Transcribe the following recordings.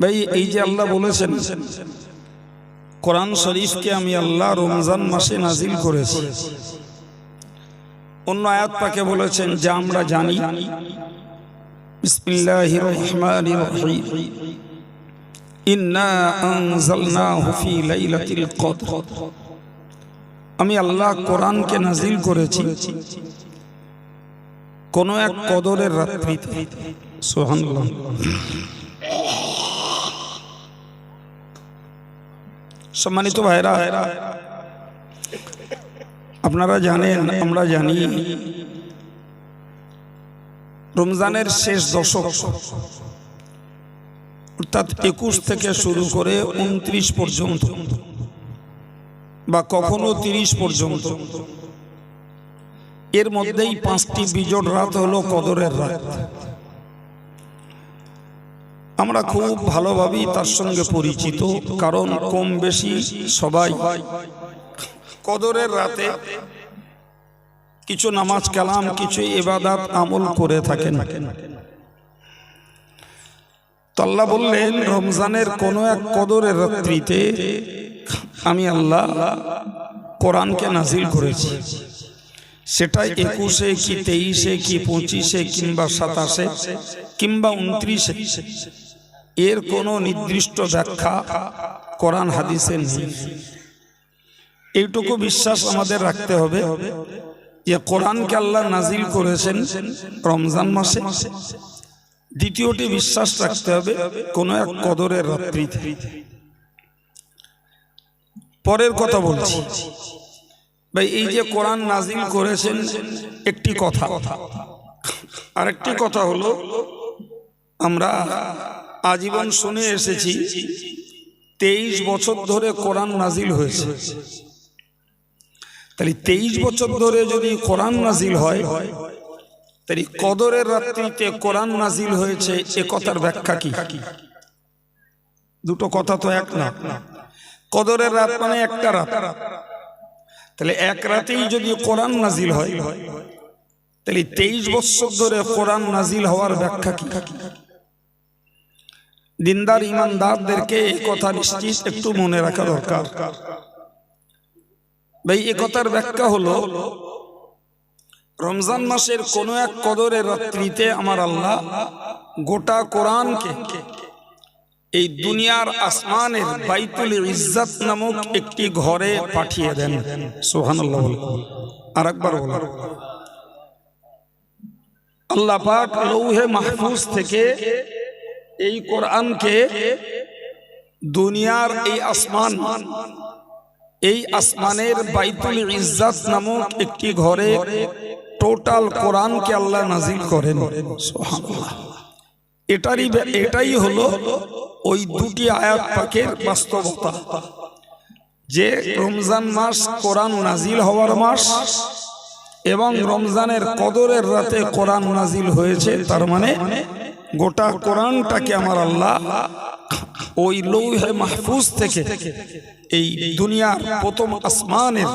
ভাই, এই যে আল্লাহ বলেছেন, কোরআন শরীফকে আমি আল্লাহ রমজান মাসে নাজিল করেছি। অন্য আয়াত পাকে বলেছেন, যা আমরা জানি আমি আল্লাহ কোরআনকে নাজিল করেছি কোন এক কদরের রাত্রিতে। সুবহানাল্লাহ। সম্মানিত ভাইরা আপনারা জানেন, আমরা জানি রমজানের শেষ দশক, অর্থাৎ একুশ থেকে শুরু করে উনত্রিশ পর্যন্ত বা কখনো তিরিশ পর্যন্ত, এর মধ্যেই পাঁচটি বিজোড় রাত হলো কদরের রাত। আমরা খুব ভালোভাবেই তার সঙ্গে পরিচিত, কারণ কম বেশি সবাই কদরের রাতে কিছু নামাজ, কালাম, কিছু এবাদাত আমল করে থাকেন। তো আল্লাহ বললেন, রমজানের কোন এক কদরের রাত্রিতে আমি আল্লাহ কোরআনকে নাজিল করেছি। সেটা একুশে কি তেইশে কি পঁচিশে কিংবা সাতাশে কিংবা উনত্রিশে এর কোনো নির্দিষ্ট ব্যাখ্যা কোরআন হাদিসে নেই। এইটুকু বিশ্বাস আমাদের রাখতে হবে যে কোরআনকে আল্লাহ নাজিল করেছেন রমজান মাসে। দ্বিতীয়টি বিশ্বাস রাখতে হবে কোনো এক কদরের রাত্রিতে। পরের কথা বলছি। ভাই, এই যে কোরআন নাজিল করেছেন একটি কথা। আরেকটি কথা হলো, আমরা আজীবন শুনে এসেছি। তেইশ বছর ধরে কোরআন নাজিল হয়েছে। তাহলে তেইশ বছর ধরে যদি কোরআন নাজিল হয় তাহলে কদরের রাত্রিতে কোরআন নাজিল হয়েছে এ কথার ব্যাখ্যা কি? দুটো কথা তো এক না। কদরের রাত মানে একটা রাত। তাহলে এক রাতেই যদি কোরআন নাজিল হয় তাহলে তেইশ বছর ধরে কোরআন নাজিল হওয়ার ব্যাখ্যা কি? দিনদার ইমানদারদেরকে এই কথা নিশ্চিত একটু মনে রাখা দরকার। ভাই, এ কথার ব্যাখ্যা হলো, রমজান মাসের কোন এক কদরের রাত্রিতে আমার আল্লাহ গোটা কোরআনকে এই দুনিয়ার আসমানের বাইতুল ইজ্জত নামক একটি ঘরে পাঠিয়ে দেন। সোহানুল্লাহ আর একবার বল আল্লাহ পাক লৌহে মাহফুজ থেকে এই কোরআনকে দুনিয়ার এই আসমান, এই আসমানের বাইতুল ইজ্জত নামক একটি ঘরে টোটাল কোরআনকে আল্লাহ নাজিল করেন। এটারই এটাই হলো ওই দুটি আয়াত পাকের বাস্তবতা। যে রমজান মাস কোরআন নাজিল হওয়ার মাস এবং রমজানের কদরের রাতে কোরআন নাজিল হয়েছে, তার মানে গোটা কোরআনটাকে আমার আল্লাহ ওই লৌহে মাহফুজ থেকে এই দুনিয়ার প্রথম আসমানের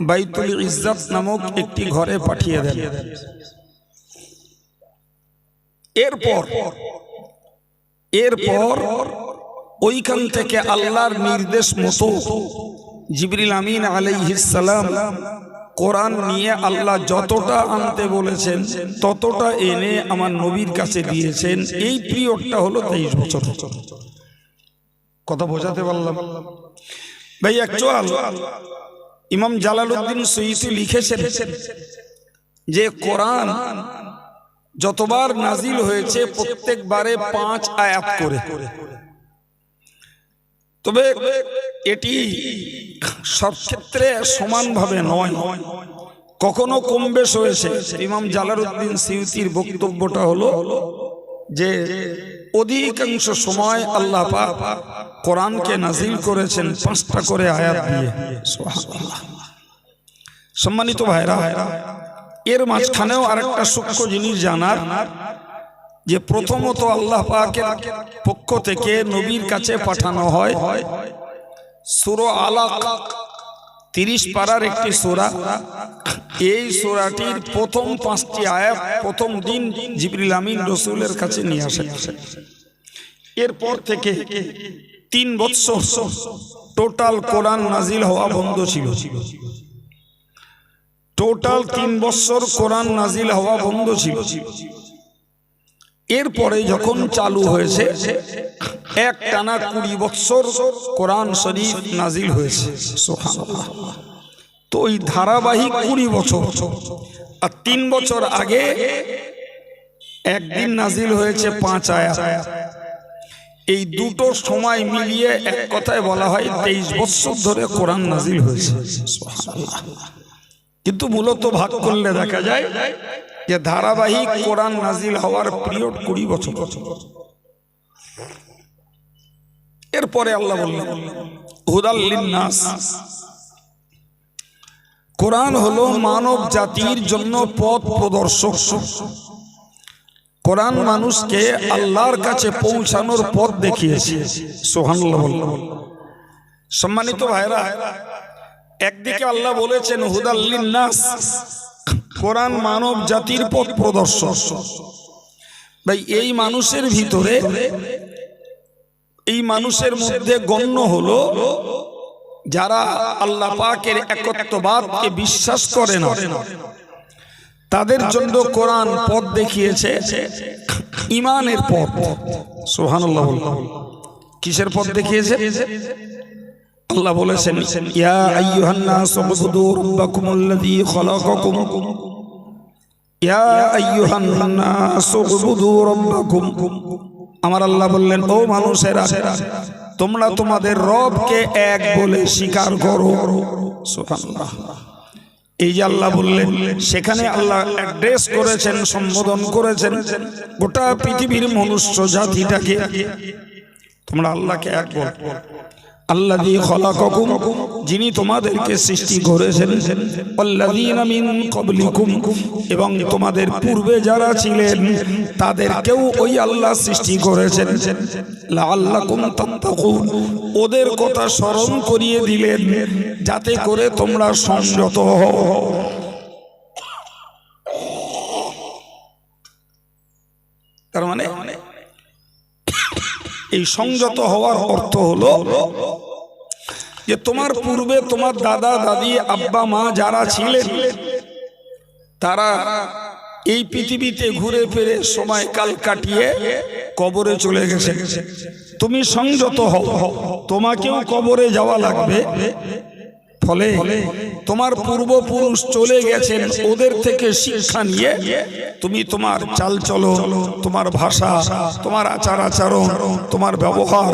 বাইতুল ইজ্জত নামক একটি ঘরে পাঠিয়ে দেন। এরপর এরপর ওইখান থেকে আল্লাহর নির্দেশ মতো জিবরিল আমিন আলাইহিসালাম কোরআন নিয়ে আল্লাহ যতটা আনতে বলেছেন, ততটা এনে আমার নবীর কাছে দিয়েছেন। এই পিরিয়ডটা হলো তেইশ বছর। কথা বোঝাতে পারলাম? ভাই অ্যাকচুয়াল ইমাম জালালউদ্দিন সৈয়দি লিখেছেন যে কোরআন যতবার নাজিল হয়েছে, প্রত্যেকবারে পাঁচ আয়াত করে। তবে এটি সব ক্ষেত্রে সমানভাবে নয়। কখনো কম বেশ হয়েছে। ইমাম জালালউদ্দিন সিউতির বক্তব্যটা হলো যে, অধিকাংশ সময় আল্লাহ কোরআনকে নাজিল করেছেন পাঁচটা করে আয়াত দিয়ে। সম্মানিত ভাইরা, এর মাঝখানেও আরেকটা সূক্ষ্ম জিনিস জানার যে প্রথমত আল্লাহ পাকের পক্ষ থেকে নবীর কাছে পাঠানো হয়। সুরো আলাক, তিরিশ পাড়ার একটি সোরা। এই সোরাটির প্রথম পাঁচটি আয়াত প্রথম দিন জিবরিল আমিন রসুলের কাছে নিয়ে আসে। এরপর থেকে তিন বৎসর টোটাল কোরআন নাজিল হওয়া বন্ধ ছিল। টোটাল তিন বৎসর কোরআন নাজিল হওয়া বন্ধ ছিল। এরপরে যখন চালু হয়েছে এক টানা কুড়ি বৎসর কোরআন শরীফ নাজিল হয়েছে। তো ওই ধারাবাহিক কুড়ি বছর আর তিন বছর আগে একদিন নাজিল হয়েছে পাঁচ আয়াত এই দুটো সময় মিলিয়ে এক কথায় বলা হয় তেইশ বছর ধরে কোরআন নাজিল হয়েছে কিন্তু মূলত ভাগ করলে দেখা যায় যে ধারাবাহিক কোরআন নাজিল হওয়ার পিরিয়ড কুড়ি বছর। এরপরে আল্লাহ বললেন হুদাল্লিন নাস কোরআন হলো মানব জাতির জন্য পথ প্রদর্শক। কোরআন মানুষকে আল্লাহর কাছে পৌঁছানোর পথ দেখিয়েছে। সোহানুল্লাহ সম্মানিত ভাইরা একদিকে আল্লাহ বলেছেন হুদাল্লিন নাস কোরআন মানব জাতির পথ প্রদর্শক। ভাই, এই মানুষের ভিতরে, এই মানুষের মধ্যে গণ্য হলো যারা আল্লাহ পাকের একত্ববাদকে বিশ্বাস করে না। তাদের জন্য কোরআন পথ দেখিয়েছে, ইমানের পথ। সোহানুল্লাহ কিসের পথ দেখিয়েছে? আল্লাহ বলেছেন, ইয়া আইয়ুহান নাস উবুদু রাব্বাকুমুল্লাযী খালাকাকুম। ইয়া আইয়ুহান নাস উবুদু রাব্বাকুম। আমার আল্লাহ বললেন, ও মানুষেরা, তোমরা তোমাদের রবকে এক বলে স্বীকার করো। সুবহানাল্লাহ। এই যে আল্লাহ বললেন, সেখানে আল্লাহ অ্যাড্রেস করেছেন, সম্বোধন করেছেন গোটা পৃথিবীর মনুষ্য জাতিটাকে। তোমরা আল্লাহকে এক বল। আল্লাহ খলাকুম যিনি তোমাদেরকে সৃষ্টি করেছেন। মিন ক্বাবলিকুম, এবং তোমাদের পূর্বে যারা ছিলেন, তাদেরকেও ওই আল্লাহ সৃষ্টি করেছেন। লাআল্লাকুম তাত্তাকুন, ওদের কথা স্মরণ করিয়ে দিলেন, যাতে করে তোমরা সংযত হও। তার মানে এই সংযত হওয়ার অর্থ হলো যে তোমার পূর্বে তোমার দাদা, দাদি, আব্বা, মা যারা ছিলেন, তারা এই পৃথিবীতে ঘুরে ফিরে সময় কাল কাটিয়ে কবরে চলে গেছে। তুমি সংযত হও। তোমাকেও কবরে যাওয়া লাগবে। ফলে তোমার পূর্বপুরুষ চলে গেছেন ওদের থেকে শিক্ষা নিয়ে। তুমি তোমার চাল চলো তোমার ভাষা তোমার আচার আচরণ তোমার ব্যবহার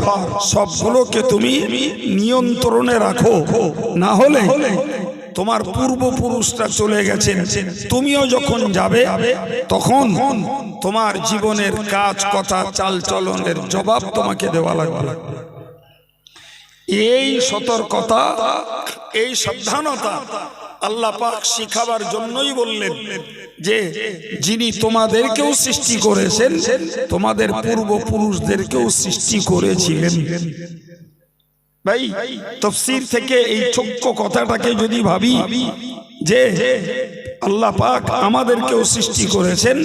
সবগুলোকে তুমি নিয়ন্ত্রণে রাখো। না হলে তোমার পূর্বপুরুষরা চলে গেছেন। তুমিও যখন যাবে তখন তোমার জীবনের কাজ কথা চাল চলনের জবাব তোমাকে দেওয়া লাগবে। এই সতর্কতা, এই সাবধানতা আল্লাহ পাক শিখাবার জন্যই বললেন যে, যিনি তোমাদেরকেও সৃষ্টি করেছেন, তোমাদের পূর্বপুরুষদেরকেও সৃষ্টি করেছিলেন। ভাই, তফসির থেকে এই ছোট্ট কথাটাকে যদি ভাবি যে, আল্লাহ পাক আমাদেরকেও সৃষ্টি করেছেন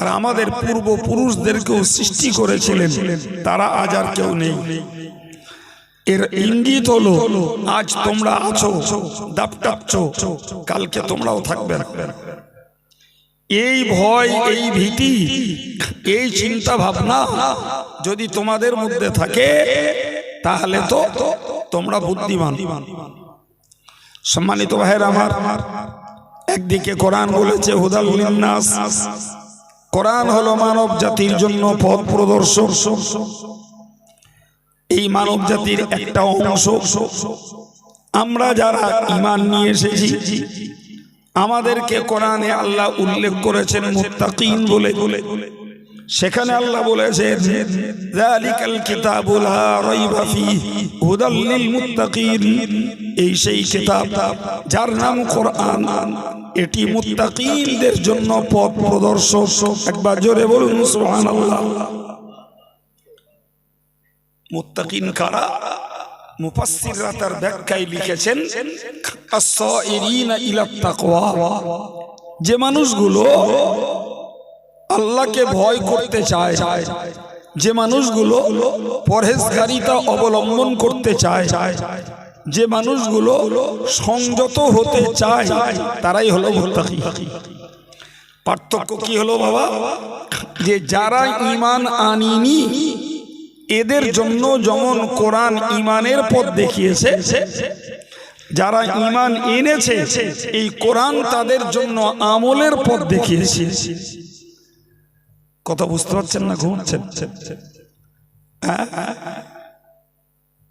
আর আমাদের পূর্বপুরুষদেরকেও সৃষ্টি করেছিলেন, তারা আজ আর কেউ নেই। এর ইঙ্গিত হলো, আজ তোমরা আছো দাপটাপছো কালকে তোমরাও থাকবে এই ভয়, এই ভীতি, এই চিন্তা ভাবনা যদি তোমাদের মধ্যে থাকে, তাহলে তো তোমরা বুদ্ধিমান। সম্মানিত ভাইয়ের আমার, একদিকে কোরআন বলেছে, হুদাল কোরআন হলো মানব জাতির জন্য পথ প্রদর্শক। এই মানব জাতির একটা অংশ। আমরা যারা ইমান নিয়ে এসেছি, আমাদেরকে কোরআনে আল্লাহ উল্লেখ করেছেন মুত্তাকিন বলে। বলে সেখানে আল্লাহ বলেছেন, যালিকাল কিতাবু লা রাইবা হুদাল লিল মুত্তাকিন। এই সেই কিতাব যার নাম কোরআন। এটি মুত্তাকিনদের জন্য পথ প্রদর্শক। একবার জোরে বলুন, সুবহানাল্লাহ। মুত্তাকিন কারা? মুফাসসিররা তার ব্যাখ্যায় লিখেছেন যে মানুষগুলো আল্লাহকে ভয় করতে চায়, যে মানুষগুলো পরহেজগারিতা অবলম্বন করতে চায়, যে মানুষগুলো সংযত হতে চায়, তারাই হলো মুত্তাকি। পার্থক্য কি হলো বাবা? যে যারা ইমান আনিনি এদের জন্য যেমন কোরআন ইমানের পথ দেখিয়েছে যারা ইমান এনেছে এই কোরআন তাদের জন্য আমলের পথ দেখিয়েছে। কথা বুঝতে পারছেন না ঘুমছেন হ্যাঁ?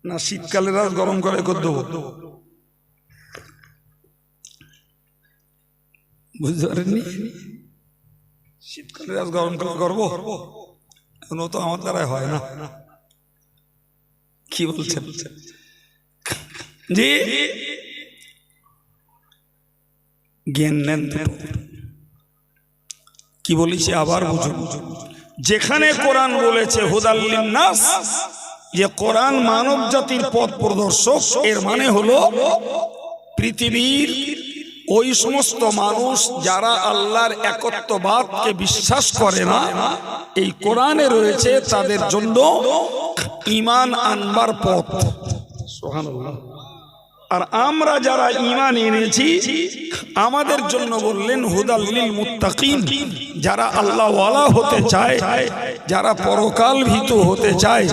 না শীতকালের রাত গরম করে দেবো বুঝতে পারেননি? শীতকালে রাত গরম করে করব এখনও তো আমার দ্বারাই হয় না। কি বলছেন? জি। জ্ঞান নেন কি বলেছি আবার বুঝুন। যেখানে কোরআন বলেছে হুদাল্লিন নাস যে কোরআন মানব জাতির পথ প্রদর্শক, এর মানে হলো পৃথিবীর ওই সমস্ত মানুষ যারা আল্লাহর একত্ববাদকে বিশ্বাস করে না এই কোরআনে রয়েছে তাদের জন্য ইমান আনবার পথ। আর আমরা যারা ইমান এনেছি আমাদের জন্য বললেন হুদাল্লিল মুত্তাকিন যারা আল্লাহওয়ালা হতে চায় যারা পরকাল ভীত হতে চায়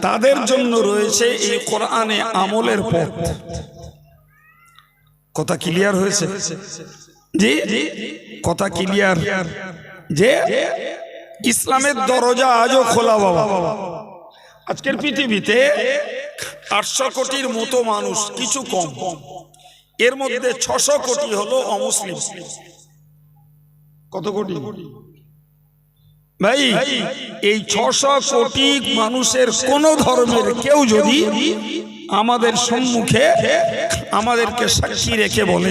তাদের জন্য রয়েছে এই কোরআনে আমলের পথ কথা ক্লিয়ার হয়েছে। জি, কথা ক্লিয়ার যে ইসলামের দরজা আজও খোলা বাবা। আজকের পৃথিবীতে আটশো কোটির মতো মানুষ, কিছু কম। এর মধ্যে ছশো কোটি হলো অমুসলিম। কত কোটি? ভাই, এই ছশো কোটি মানুষের কোন ধর্মের কেউ যদি আমাদের সম্মুখে আমাদেরকে সাক্ষী রেখে বলে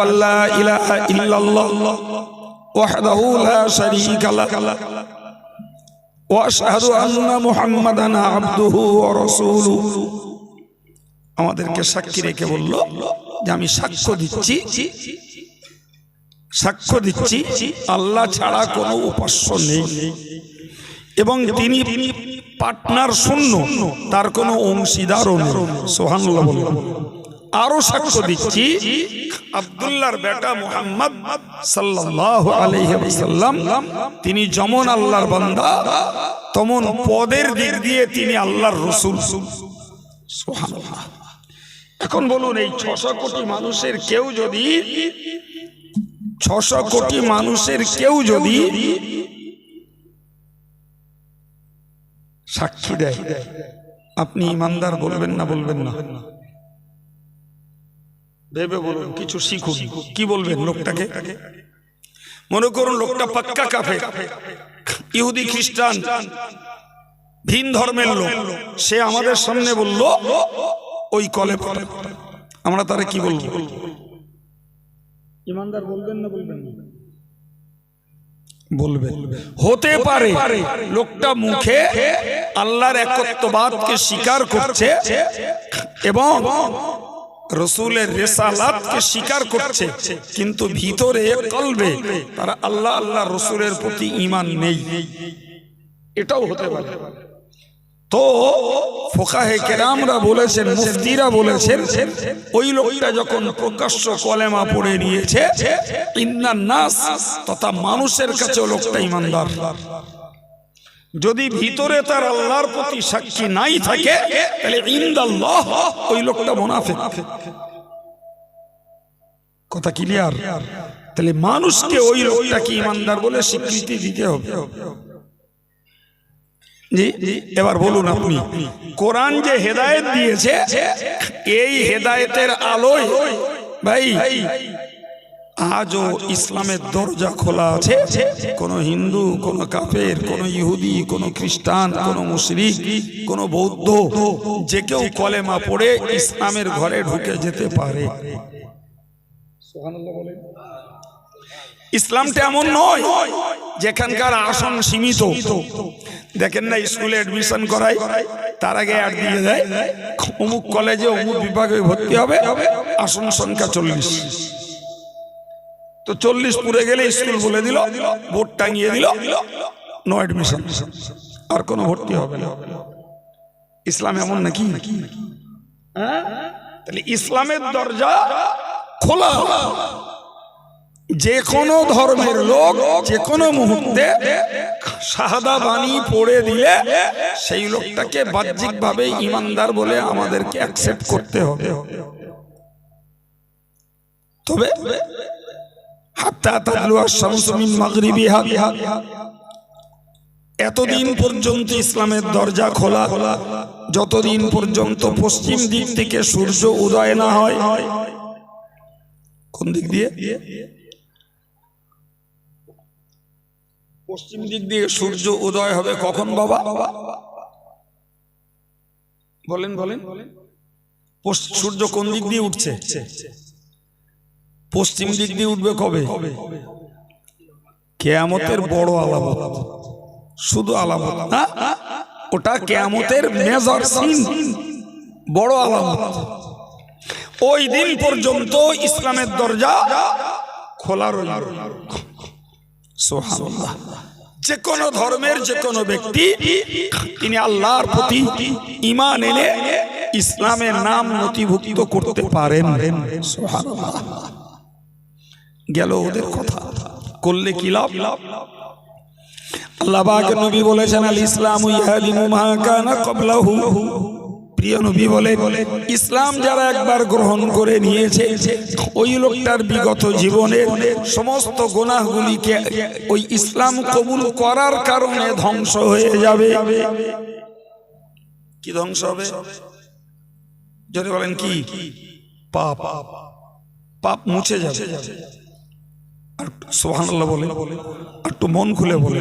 আল্লাহ আমাদেরকে সাক্ষী রেখে বলল যে, আমি সাক্ষ্য দিচ্ছি সাক্ষ্য দিচ্ছি, আল্লাহ ছাড়া কোনো উপাস্য নেই। এবং তিনি পার্টনার শূন্য, তার কোনো অংশীদারও নেই। আরও সাক্ষ্য দিচ্ছি, আব্দুল্লাহর বেটা মুহাম্মদ আলাইহি তিনি যেমন আল্লাহর বান্দা, তেমন পদের দিক দিয়ে তিনি আল্লাহর রাসূল। এখন বলুন, এই ছশো কোটি মানুষের কেউ যদি, ছশো কোটি মানুষের কেউ যদি সাক্ষী দেয়। আপনি ইমানদার বলবেন না বলবেন না। ভেবে বলুন, কিছু শিখুন। কি বলবেন লোকটাকে? মনে করুন লোকটা পাক্কা কাফে ইহুদি খ্রিস্টান। ভিন ধর্মের লোক। সে আমাদের সামনে বলল, ওই কলে আমরা তারা কি বলব? ইমানদার বলবেন না বলবেন না। বলবে। হতে পারে লোকটা মুখে আল্লাহর একত্ববাদকে স্বীকার করছে এবং রসুলের রেসালাতকে স্বীকার করছে। কিন্তু ভিতরে কলবে তারা আল্লাহ আল্লাহ রসুলের প্রতি ইমান নেই। এটাও হতে পারে। তো ফোকাহে কেরামরা বলেছেন, মুফতিরা বলেছেন, ওই লোকটা যখন প্রকাশ্য কলেমা পড়ে নিয়েছে, ইন্নান নাস তথা মানুষের কাছে লোকটা ইমানদার। যদি ভিতরে তার আল্লাহর প্রতি সাক্ষী নাই থাকে, তাহলে ইন্দাল্লাহ ওই লোকটা মোনাফেক। কথা ক্লিয়ার? তাহলে মানুষকে ওই লোকটাকে ইমানদার বলে স্বীকৃতি দিতে হবে। জি এবার বলুন আপনি, কোরআন যে হেদায়েত দিয়েছে, এই হেদায়েতের আলোয়, ভাই, আজও ইসলামের দরজা খোলা আছে। কোন হিন্দু, কোন কাফের, কোন ইহুদি, কোন খ্রিস্টান, কোন মুসলিম, কোন বৌদ্ধ, যে কেউ কলেমা পড়ে ইসলামের ঘরে ঢুকে যেতে পারে। ইসলামটা এমন নয় যেখানকার আসন সীমিত। দেখেন না স্কুলে অ্যাডমিশন করায় তার আগে অ্যাড দিয়ে দেয়। অমুক কলেজে অমুক বিভাগে ভর্তি হবে আসন সংখ্যা চল্লিশ। তো চল্লিশ পুরে গেলে স্কুল বলে দিল বোর্ড টাঙিয়ে দিল নো অ্যাডমিশন আর কোনো ভর্তি হবে না। ইসলাম এমন নাকি? হ্যাঁ? তাহলে ইসলামের দরজা খোলা। যে কোনো ধর্মের লোক যে কোনো মুহূর্তে শাহাদা বাণী পড়ে দিলে সেই লোকটাকে বাহ্যিক ভাবে ইমানদার বলে আমাদেরকে অ্যাকসেপ্ট করতে হবে। তবে এতদিন পর্যন্ত ইসলামের দরজা খোলা খোলা, যতদিন পর্যন্ত পশ্চিম দিক থেকে সূর্য উদয় না হয়, কোন দিক দিয়ে? পশ্চিম দিক দিয়ে সূর্য উদয় হবে কখন, বাবা? বলেন বলেন। সূর্য কোন দিক দিয়ে উঠছে? পশ্চিম দিক দিয়ে উঠবে কবে? কেয়ামতের বড় আলামত। শুধু আলামত ওটা কেয়ামতের মেজর সিন বড় আলামত। ওই দিন পর্যন্ত ইসলামের দরজা খোলা রইল। যে কোনো ধর্মের যে কোনো ব্যক্তি, তিনি আল্লাহর প্রতি ইমান এনে ইসলামের নাম নথিভুক্ত করতে পারেন। গেল ওদের কথা। করলে কি লাভ? লাভ আল্লাহ নবী বলেছেন আল ইসলাম ইয়াহদিমু মা কানা ক্বাবলাহু। প্রিয় নবী বলে, ইসলাম যারা একবার গ্রহণ করে নিয়েছে, ওই লোকটার বিগত জীবনের সমস্ত গুনাহগুলিকে ওই ইসলাম কবুল করার কারণে ধ্বংস হয়ে যাবে। কি ধ্বংস হবে? যদি বলেন কি? পাপ। পাপ মুছে যাবে। আর সোহানাল্লাহ বলে একটু মন খুলে বলে।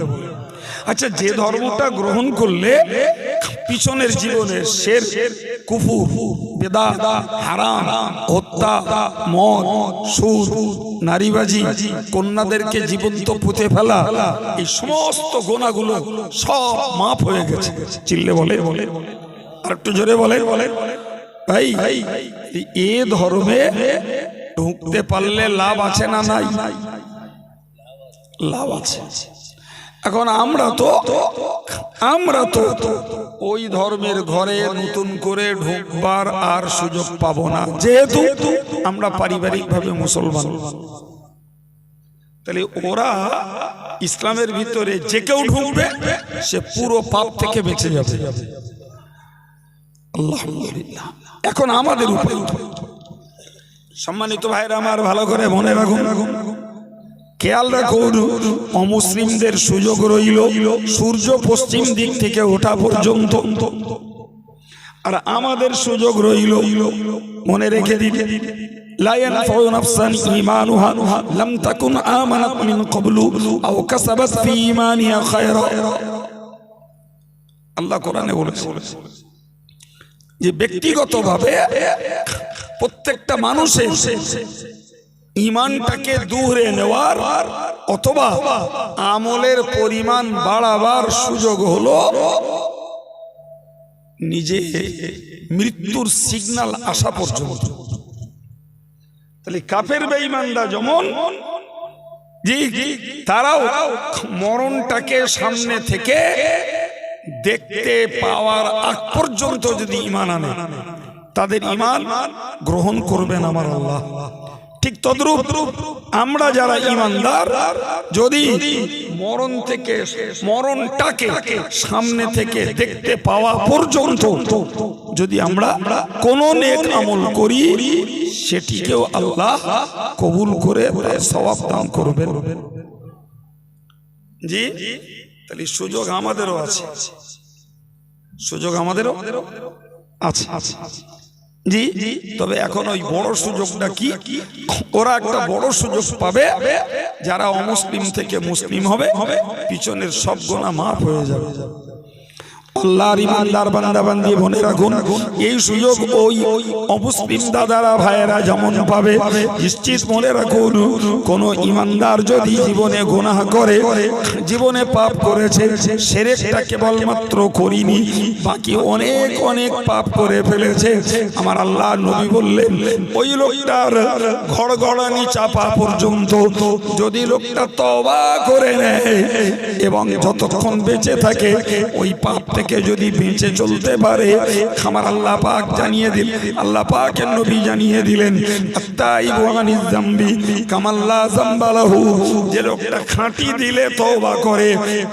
আচ্ছা যে ধর্মটা গ্রহণ করলে পিছনের জীবনে শের কুফুর বেদা হারাম হত্যা মদ সুর নারীবাজি কন্যাদেরকে জীবন্ত পুঁতে ফেলা এই সমস্ত গোনাগুলো সব মাফ হয়ে গেছে। চিল্লে বলে বলে। আর একটু জোরে বলে বলে। ভাই এ ধর্মে ঢুকতে পারলে লাভ আছে না নাই? লাভ আছে। এখন আমরা তো আমরা তো ওই ধর্মের ঘরে নতুন করে ঢুকবার আর সুযোগ পাবো না। যেহেতু আমরা পারিবারিকভাবে মুসলমান। তাহলে ওরা ইসলামের ভিতরে যে কেউ ঢুকবে, সে পুরো পাপ থেকে বেঁচে যাবে। এখন আমাদের উপরে। সম্মানিত ভাইরা আমার ভালো করে মনে রাখুন। খেয়াল রাখুন অমুসলিমদের সুযোগ রইল সূর্য পশ্চিম দিক থেকে ওঠা পর্যন্ত আর আমাদের সুযোগ রইল মনে রেখে দিতে لا ينفع نفسا إيمانها لم تكن آمنت من قبل أو كسبت في إيمانها خيرا আল্লাহ কোরআনে বলেছে যে ব্যক্তিগতভাবে প্রত্যেকটা মানুষের ইমানটাকে দূরে নেওয়ার অথবা আমলের পরিমাণ বাড়াবার সুযোগ হলো নিজে মৃত্যুর সিগনাল আসা পর্যন্ত। তাহলে কাফের বেঈমানরা যেমন, জি তারাও মরণটাকে সামনে থেকে দেখতে পাওয়ার আগ পর্যন্ত যদি ইমান আনে, তাদের ইমান গ্রহণ করবেন আমার আল্লাহ। ঠিক তদ্রুপ আমরা যারা ইমানদার, যদি মরণ থেকে, মরণটাকে সামনে থেকে দেখতে পাওয়া পর্যন্ত যদি আমরা কোন নেক আমল করি, সেটিকেও আল্লাহ কবুল করে সবাব দান করবেন। জি, তাহলে সুযোগ আমাদেরও আছে। সুযোগ আমাদেরও আছে। জি তবে এখন ওই বড় সুযোগটা কি? ওরা একটা বড় সুযোগ পাবে যারা অমুসলিম থেকে মুসলিম হবে, পিছনের সব গোনা মাফ হয়ে যাবে। আল্লাহর ইমানদার বান্দা বান্দি মনে রাখুন, এই সুযোগ ওই অমুসলিম দাদারা, ভাইয়েরা যেমন পাবে, নিশ্চিত মনে রাখুন, কোন ইমানদার যদি জীবনে গুনাহ করে, জীবনে পাপ করেছে, সেরেকটা কেবলমাত্র করিনি, বাকি অনেক অনেক পাপ করে ফেলেছে। আমার আল্লাহ নবী বললেন, ওই লোকটার ঘড়গড়ানি চাপা পর্যন্ত যদি লোকটা তবা করে নেয় এবং যতক্ষণ বেঁচে থাকে, ওই পাপ থেকে যদি বেঁচে চলতে পারে, আমার আল্লাহ পাক জানিয়ে দিল আল্লাহ পাকের নবী জানিয়ে দিলেন কামাল্লা জাম্বালাহু। যে লোকটা খাঁটি দিলে তওবা করে,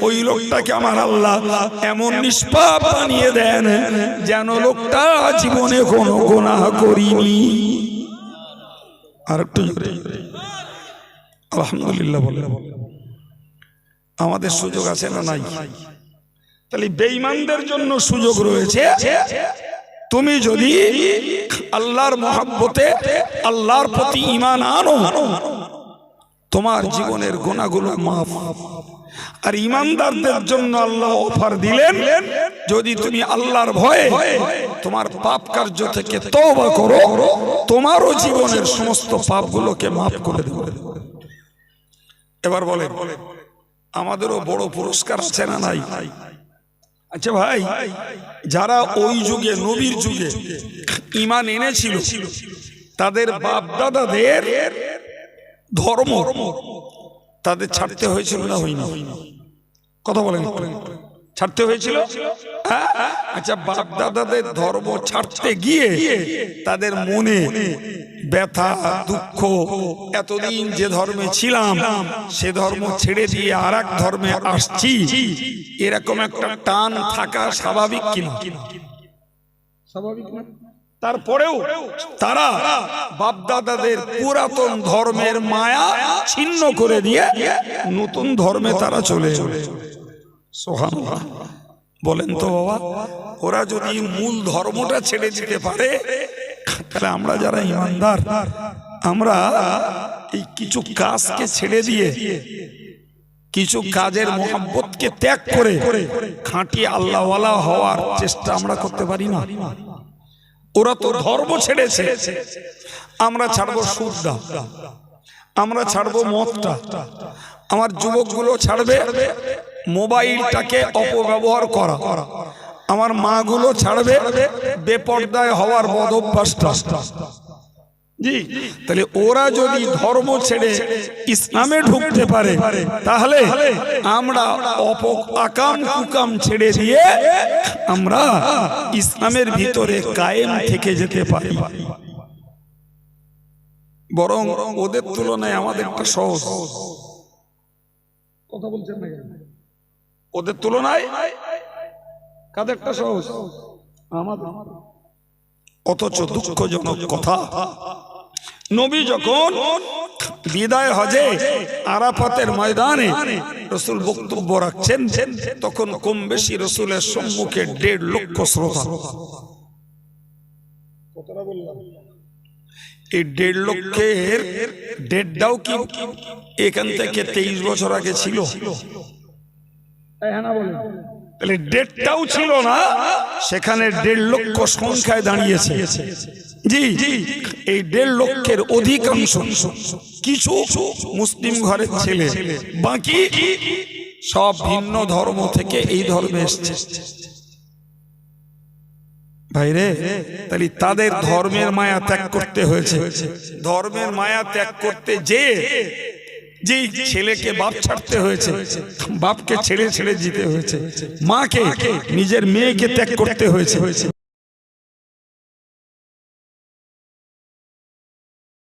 ওই লোকটাকে আমার আল্লাহ এমন নিষ্পাপ বানিয়ে দেন যেন লোকটা জীবনে কোনো গুনাহ করিনি। আর একটু আলহামদুলিল্লাহ বলে। আমাদের সুযোগ আছে না নাই? তাহলে বেঈমানদের জন্য সুযোগ রয়েছে। তুমি যদি আল্লাহর মহাব্বতে আল্লাহর প্রতি ইমান আনো, তোমার জীবনের গোনাগুলো মাফ। আর ইমানদারদের জন্য আল্লাহ অফার দিলেন, যদি তুমি আল্লাহর ভয়ে তোমার পাপ কার্য থেকে তওবা করো, তোমারও জীবনের সমস্ত পাপগুলোকে মাফ করে দেবে। এবার বলেন, আমাদেরও বড় পুরস্কার আছে না নাই? আচ্ছা ভাই, যারা ওই যুগে, নবীর যুগে ইমান এনেছিল, তাদের বাপ দাদাদের ধর্ম তাদের ছাড়তে হয়েছিল না হয়নি? কথা বলেন ছাড়তে হয়েছিল? হ্যাঁ? আচ্ছা বাপ দাদাদের ধর্ম ছাড়তে গিয়ে তাদের মনে ব্যথা দুঃখ এতদিন যে ধর্মে ছিলাম সে ধর্ম ছেড়ে দিয়ে আর ধর্মে আসছি এরকম একটা টান থাকা স্বাভাবিক কিনা স্বাভাবিক না। তারপরেও তারা বাপদাদাদের পুরাতন ধর্মের মায়া ছিন্ন করে দিয়ে নতুন ধর্মে তারা চলে চলে সোহানুল্লাহ বলেন তো বাবা ওরা যদি মূল ধর্মটা ছেড়ে দিতে পারে তাহলে আমরা যারা ইমানদার, আমরা এই কিছু কাজকে ছেড়ে দিয়ে, কিছু কাজের মোহাম্মতকে ত্যাগ করে খাঁটি আল্লাহওয়ালা হওয়ার চেষ্টা আমরা করতে পারি না। ওরা তো ধর্ম ছেড়েছে। আমরা ছাড়বো সুদটা আমরা ছাড়বো মদটা আমার যুবকগুলো ছাড়বে মোবাইলটাকে অপব্যবহার করা। আমার মাগুলো ছাড়বে বেপর্দায় হওয়ার বদ অভ্যাসটা। জি তাহলে ওরা যদি ধর্ম ছেড়ে ইসলামে ঢুকতে পারে তাহলে আমরা অপ আকাম কুকাম ছেড়ে দিয়ে আমরা ইসলামের ভিতরে কায়েম থেকে যেতে পারি। বরং ওদের তুলনায় আমাদের একটা সহজ। কথা বলছেন না ওদের তুলনায় কাদেরটা সহজ? আমাদের অথচ দুঃখজনক কথা। নবী যখন বিদায় হজে আরাফাতের ময়দানে রসুল বক্তব্য রাখছেন তখন কম বেশি রসুলের সম্মুখে দেড় লক্ষ শ্রোতা। এই দেড় লক্ষের দেড়টাও কি এখান থেকে তেইশ বছর আগে ছিল? তাহলে ডেটটাও ছিল না, সেখানে দেড় লক্ষ সংখ্যায় দাঁড়িয়েছে। জি জি, এই দেড় লক্ষের অধিকাংশ কিছু মুসলিম ঘরের ছেলে, বাকি সব ভিন্ন ধর্ম থেকে এই ধর্মে এসছে। ভাইরে, তাহলে তাদের ধর্মের মায়া ত্যাগ করতে হয়েছে। ধর্মের মায়া ত্যাগ করতে যে যে ছেলেকে বাপ ছাড়তে হয়েছে, বাপকে ছেড়ে ছেড়ে যেতে হয়েছে, মাকে, নিজের মেয়েকে ত্যাগ করতে হয়েছে।